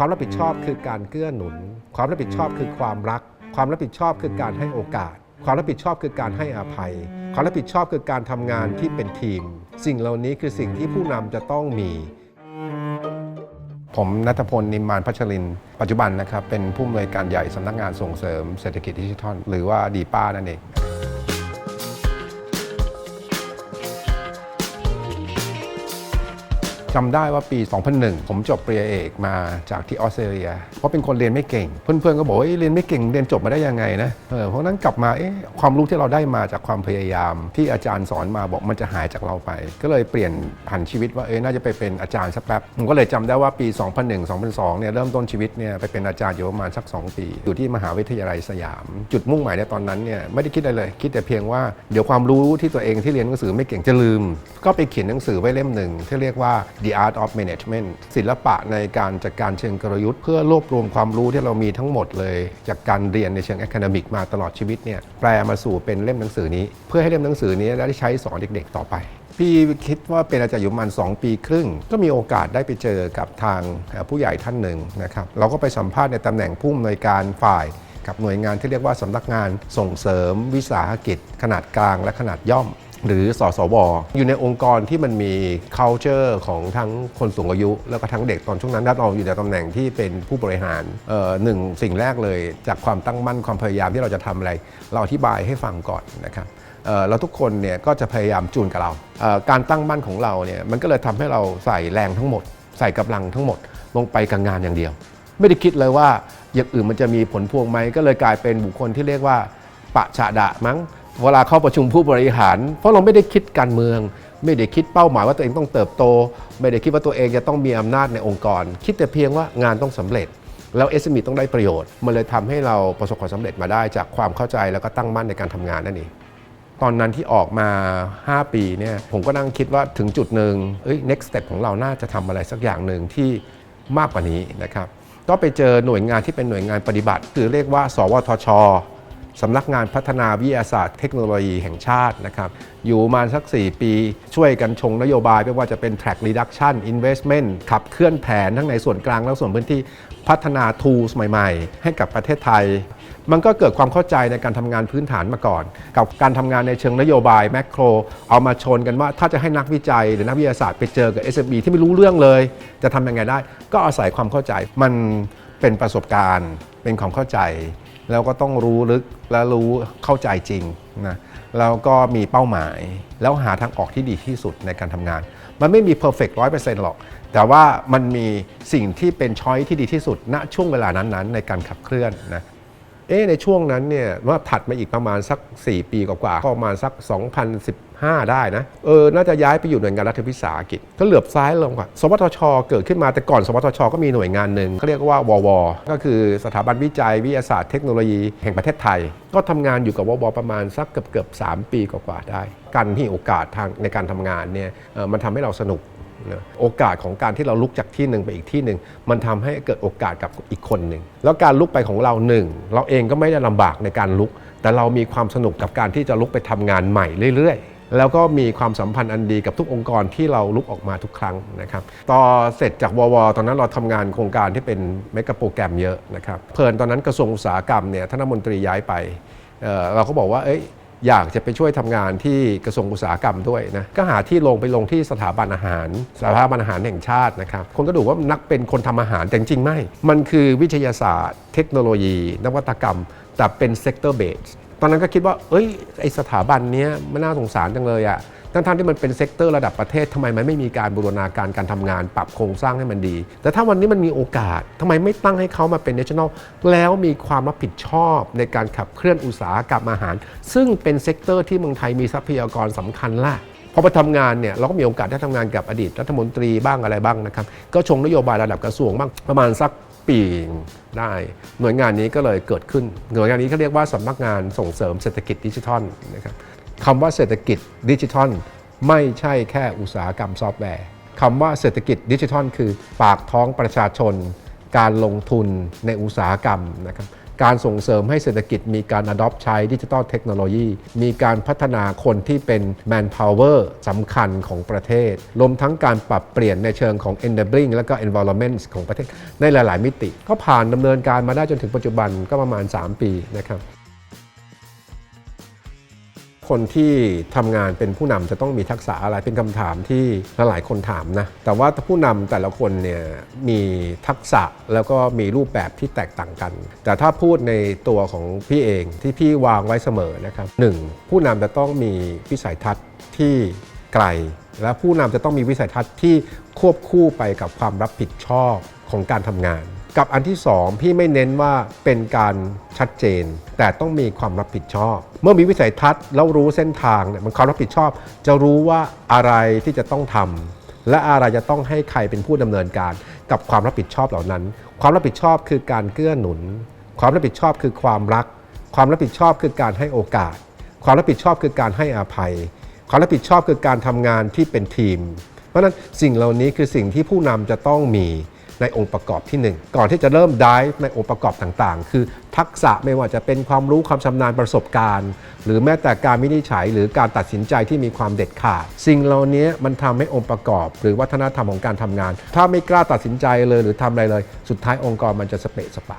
ความรับผิดชอบคือการเกื้อหนุน ความรับผิดชอบคือความรัก ความรับผิดชอบคือการให้โอกาส ความรับผิดชอบคือการให้อภัย ความรับผิดชอบคือการทำงานที่เป็นทีม สิ่งเหล่านี้คือสิ่งที่ผู้นำจะต้องมี ผมนัทพลนิมมานพัชริน ปัจจุบันนะครับเป็นผู้อำนวยการใหญ่สำนักงานส่งเสริมเศรษฐกิจดิจิทัล หรือว่าดีป้านั่นเอง จำได้ว่าปี 2001 ผมจบปริญญาเอกมาจากที่ออสเตรเลีย เพราะเป็นคนเรียนไม่เก่ง เพื่อนๆก็บอกว่าเอเรียนไม่เก่งเรียนจบมาได้ยังไงนะเออเพราะนั้นกลับมาเอ๊ะความรู้ที่เราได้มาจากความพยายาม ที่อาจารย์สอนมาบอกมันจะหายจากเราไป ก็เลยเปลี่ยนผันชีวิตว่าเอ้ยน่าจะไปเป็นอาจารย์สักแป๊บผมก็เลยจำได้ว่าปี 2001 2002 เนี่ยเริ่มต้นชีวิตเนี่ยไปเป็นอาจารย์อยู่ประมาณสัก 2 ปี อยู่ที่มหาวิทยาลัยสยาม จุดมุ่งหมายในตอนนั้นเนี่ยไม่ได้คิดอะไรเลย คิดแต่เพียงว่าเดี๋ยวความรู้ที่ตัวเองที่เรียนหนังสือไม่เก่งจะลืม ก็ไปเขียนหนังสือไว้เล่มหนึ่งที่เรียกว่า The Art of Management ศิลปะในการจัดการเชิงกลยุทธ์ เพื่อรวบรวมความรู้ที่เรามีทั้งหมดเลย จากการเรียนในเชิง academic มาตลอดชีวิตเนี่ยแปลมาสู่เป็นเล่มหนังสือนี้ เพื่อให้เล่มหนังสือนี้ได้ใช้สอนเด็ก ๆ ต่อไปพี่คิดว่าเป็นอาจารย์อยู่ประมาณ2ปีครึ่ง ก็มีโอกาสได้ไปเจอกับทางผู้ใหญ่ท่านหนึ่งนะครับเราก็ไปสัมภาษณ์ในตำแหน่งผู้อำนวยการฝ่าย กับหน่วยงานที่เรียกว่าสำนักงานส่งเสริมวิสาหกิจ ขนาดกลางและขนาดย่อม หรือสสวอยู่ในองค์กรที่มันมี culture ของทั้งคนสูงอายุ แล้วก็ทั้งเด็กตอนช่วงนั้นเราอยู่ในตำแหน่งที่เป็นผู้บริหารหนึ่งสิ่งแรกเลยจากความตั้งมั่นความพยายามที่เราจะทำอะไร เราอธิบายให้ฟังก่อนนะครับเอ่อแล้วทุกคนเนี่ยก็จะพยายามจูนกับเราเการตั้งมั่นของเราเนี่ยมันก็เลยทำให้เราใส่แรงทั้งหมด ใส่กำลังทั้งหมดลงไปกับงานอย่างเดียว ไม่ได้คิดเลยว่าอย่างอื่นมันจะมีผลพวงไหมก็เลยกลายเป็นบุคคลที่เรียกว่าปะฉะดะมั้ง เวลาเข้าประชุมผู้บริหาร เพราะเราไม่ได้คิดการเมือง ไม่ได้คิดเป้าหมายว่าตัวเองต้องเติบโต ไม่ได้คิดว่าตัวเองจะต้องมีอำนาจในองค์กร คิดแต่เพียงว่างานต้องสำเร็จ แล้ว SME ต้องได้ประโยชน์ มันเลยทำให้เราประสบความสำเร็จมาได้จากความเข้าใจแล้วก็ตั้งมั่นในการทำงานนั่นเองตอนนั้นที่ออกมา 5 ปีเนี่ยผมก็นั่งคิดว่าถึงจุดหนึ่งเอ้ย next step ของเราน่าจะทำอะไรสักอย่างหนึ่งที่มากกว่านี้นะครับ ก็ไปเจอหน่วยงานที่เป็นหน่วยงานปฏิบัติ คือเรียกว่า สวทช สำนักงานพัฒนาวิทยาศาสตร์ เทคโนโลยีแห่งชาตินะครับอยู่มาสัก 4 ปีช่วยกันชงนโยบายไม่ว่าจะเป็น track reduction investment ขับเคลื่อนแผนทั้งในส่วนกลางและส่วนพื้นที่พัฒนา tools ใหม่ๆ ให้กับประเทศไทย มันก็เกิดความเข้าใจในการทำงานพื้นฐานมาก่อน กับการทำงานในเชิงนโยบายแมกโรเอามาชนกันว่าถ้าจะให้นักวิจัยหรือนักวิทยาศาสตร์ไปเจอกับ SME ที่ไม่รู้เรื่องเลย จะทำยังไงได้ ก็อาศัยความเข้าใจมันเป็นประสบการณ์ เป็นความเข้าใจ แล้วก็ต้องรู้ลึกและรู้เข้าใจจริงนะแล้วก็มีเป้าหมาย แล้วหาทางออกที่ดีที่สุดในการทำงาน มันไม่มีเพอร์เฟกต์ร้อหรอก แต่ว่ามันมีสิ่งที่เป็นช้อยที่ดีที่สุดณช่วงเวลานั้นๆ ในการขับเคลื่อนนะ เอ๊ในช่วงนั้นเนี่ยว่าถัดมาอีกประมาณสัก 4 ปีกว่าๆก็ประมาณสัก 2015 ได้นะเออน่าจะย้ายไปอยู่หน่วยงานรัฐวิสาหกิจ ก็เหลือบซ้ายลงก่อนสวทช เกิดขึ้นมาแต่ก่อน สวทช ก็มีหน่วยงานหนึ่งเขาเรียกว่าวว ก็คือสถาบันวิจัยวิทยาศาสตร์เทคโนโลยีแห่งประเทศไทย ก็ทำงานอยู่กับววประมาณสักเกือบเกือบ3ปีกว่าๆได้ การที่โอกาสทางในการทำงานเนี่ยมันทำให้เราสนุก นะโอกาสของการที่เราลุกจากที่หนึ่งไปอีกที่หนึ่งมันทำให้เกิดโอกาสกับอีกคนหนึ่งแล้วการลุกไปของเราหนึ่งเราเองก็ไม่ได้ลำบากในการลุก แต่เรามีความสนุกกับการที่จะลุกไปทำงานใหม่เรื่อยๆ แล้วก็มีความสัมพันธ์อันดีกับทุกองค์กรที่เราลุกออกมาทุกครั้งนะครับต่อเสร็จจากววตอนนั้นเราทำงานโครงการที่เป็นเมกะโปรแกรมเยอะนะครับเพลินตอนนั้นกระทรวงอุตสาหกรรมเนี่ยท่านรัฐมนตรีย้ายไปเเราก็บอกว่าเอ้ย อยากจะไปช่วยทำงานที่กระทรวงอุตสาหกรรมด้วยนะก็หาที่ลงไปลงที่สถาบันอาหาร สถาบันอาหารแห่งชาตินะครับคนก็ดูว่านักเป็นคนทำอาหารแต่จริงไม่ มันคือวิทยาศาสตร์ เทคโนโลยี นวัตกรรม แต่เป็นเซกเตอร์เบสตอนนั้นก็คิดว่าเอ้ยไอสถาบันนี้มันน่าสงสารจังเลยอะ ทั้งๆที่มันเป็นเซกเตอร์ระดับประเทศทำไมมันไม่มีการบูรณาการการทำงาน ปรับโครงสร้างให้มันดี แต่ถ้าวันนี้มันมีโอกาสทำไมไม่ตั้งให้เขามาเป็น national แล้วมีความรับผิดชอบในการขับเคลื่อนอุตสาหกรรมอาหาร ซึ่งเป็นเซกเตอร์ที่เมืองไทยมีทรัพยากรสำคัญล่ะพอไปทำงานเนี่ยเราก็มีโอกาสได้ทำงานกับอดีตรัฐมนตรีบ้างอะไรบ้างนะครับ ก็ชงนโยบายระดับกระทรวงบ้างประมาณสักปีได้ หน่วยงานนี้ก็เลยเกิดขึ้น หน่วยงานนี้เขาเรียกว่าสำนักงานส่งเสริมเศรษฐกิจดิจิทัลนะครับ คำว่าเศรษฐกิจดิจิทัล ไม่ใช่แค่อุตสาหกรรมซอฟต์แวร์คำว่าเศรษฐกิจดิจิทัล คือปากท้องประชาชน การลงทุนในอุตสาหกรรมนะครับการส่งเสริมให้เศรษฐกิจมีการ adopt ใช้ดิจิ t a ลเทคโนโลยี มีการพัฒนาคนที่เป็น manpower สำคัญของประเทศ รวมทั้งการปรับเปลี่ยนในเชิงของ enabling และก็ environment ของประเทศ ในหลาย ๆ มิติ ก็ผ่านดำเนินการมาได้จนถึงปัจจุบันก็ประมาณ 3 ปีนะครับ คนที่ทำงานเป็นผู้นำจะต้องมีทักษะอะไรเป็นคำถามที่หลายๆคนถามนะแต่ว่าผู้นำแต่ละคนเนี่ยมีทักษะแล้วก็มีรูปแบบที่แตกต่างกัน แต่ถ้าพูดในตัวของพี่เองที่พี่วางไว้เสมอนะครับหนึ่งผู้นำจะต้องมีวิสัยทัศน์ที่ไกล และผู้นำจะต้องมีวิสัยทัศน์ที่ควบคู่ไปกับความรับผิดชอบของการทำงาน กับอันที่สองพี่ไม่เน้นว่าเป็นการชัดเจน แต่ต้องมีความรับผิดชอบ เมื่อมีวิสัยทัศน์แล้วรู้เส้นทางเนี่ยมันความรับผิดชอบ จะรู้ว่าอะไรที่จะต้องทำและอะไรจะต้องให้ใครเป็นผู้ดำเนินการ กับความรับผิดชอบเหล่านั้น ความรับผิดชอบคือการเกื้อหนุน ความรับผิดชอบคือความรัก ความรับผิดชอบคือการให้โอกาส ความรับผิดชอบคือการให้อภัย ความรับผิดชอบคือการทำงานที่เป็นทีม เพราะฉะนั้นสิ่งเหล่านี้คือสิ่งที่ผู้นำจะต้องมี ในองค์ประกอบที่ 1 ก่อนที่จะเริ่มดิฟในองค์ประกอบต่างๆ คือทักษะไม่ว่าจะเป็นความรู้ความชำนาญประสบการณ์ หรือแม้แต่การวินิจฉัย หรือการตัดสินใจที่มีความเด็ดขาด สิ่งเหล่านี้มันทำให้องค์ประกอบ หรือวัฒนธรรมของการทำงาน ถ้าไม่กล้าตัดสินใจเลยหรือทำอะไรเลย สุดท้ายองค์กรมันจะสเปะสปะ